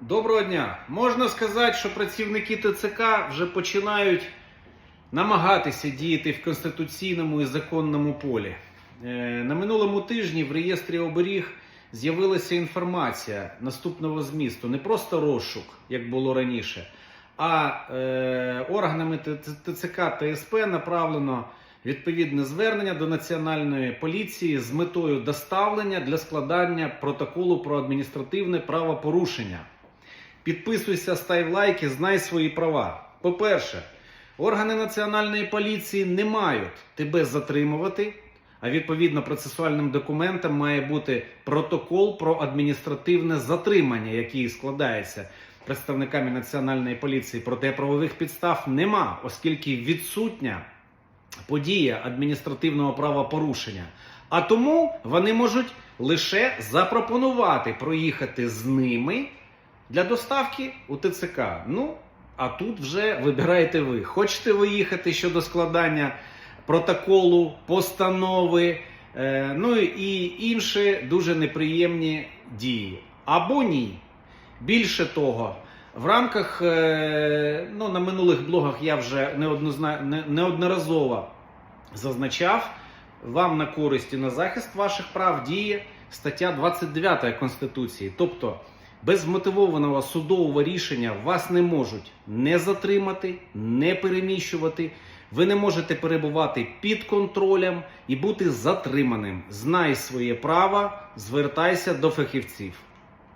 Доброго дня. Можна сказати, що працівники ТЦК вже починають намагатися діяти в конституційному і законному полі. Е, На минулому тижні в реєстрі оберіг з'явилася інформація наступного змісту. Не просто розшук, як було раніше, а е, органами ТЦК та СП направлено відповідне звернення до Національної поліції з метою доставлення для складання протоколу про адміністративне правопорушення. Підписуйся, став лайки, знай свої права. По-перше, органи національної поліції не мають тебе затримувати, а відповідно процесуальним документом має бути протокол про адміністративне затримання, який складається представниками національної поліції. Проте правових підстав нема, оскільки відсутня подія адміністративного правопорушення. А тому вони можуть лише запропонувати проїхати з ними для доставки у ТЦК. Ну, а тут вже вибираєте ви. Хочете ви їхати щодо складання протоколу, постанови, е, ну і інші дуже неприємні дії. Або ні. Більше того, в рамках е, ну, на минулих блогах я вже неоднозна- не- неодноразово зазначав, вам на користь і на захист ваших прав діє стаття 29 Конституції. Тобто без мотивованого судового рішення вас не можуть не затримати, не переміщувати. Ви не можете перебувати під контролем і бути затриманим. Знай своє право, звертайся до фахівців.